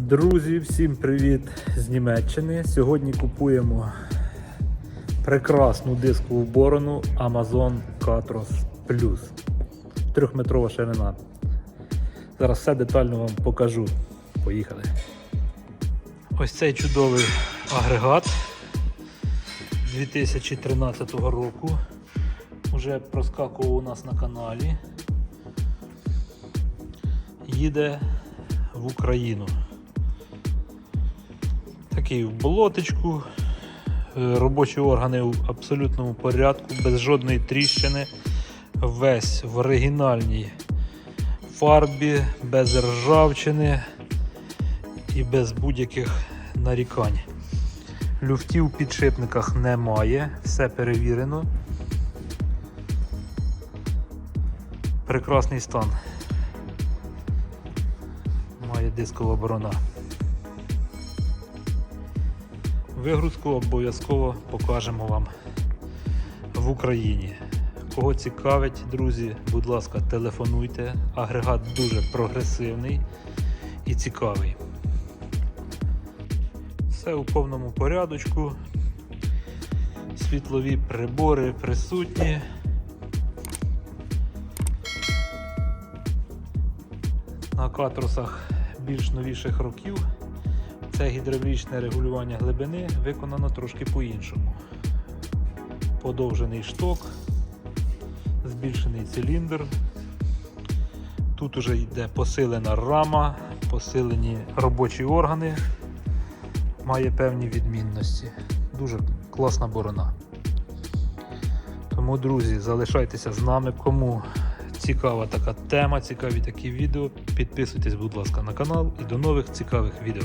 Друзі, всім привіт з Німеччини. Сьогодні купуємо прекрасну дискову борону Amazon Catros Plus. Трьохметрова ширина. Зараз все детально вам покажу. Поїхали. Ось цей чудовий агрегат 2013 року. Уже проскакував у нас на каналі. Їде в Україну. Такий в болоточку. Е, Робочі органи в абсолютному порядку, без жодної тріщини. Весь в оригінальній фарбі, без ржавчини і без будь-яких нарікань. Люфтів в підшипниках немає, все перевірено. Прекрасний стан. Має дискова борона. Вигрузку обов'язково покажемо вам в Україні. Кого цікавить, друзі, будь ласка, телефонуйте. Агрегат дуже прогресивний і цікавий. Все у повному порядочку. Світлові прибори присутні. На катрусах більш новіших років. Це гідравлічне регулювання глибини виконано трошки по-іншому. Подовжений шток, збільшений циліндр. Тут уже йде посилена рама, посилені робочі органи. Має певні відмінності. Дуже класна борона. Тому, друзі, залишайтеся з нами. Кому цікава така тема, цікаві такі відео, підписуйтесь, будь ласка, на канал і до нових цікавих відео.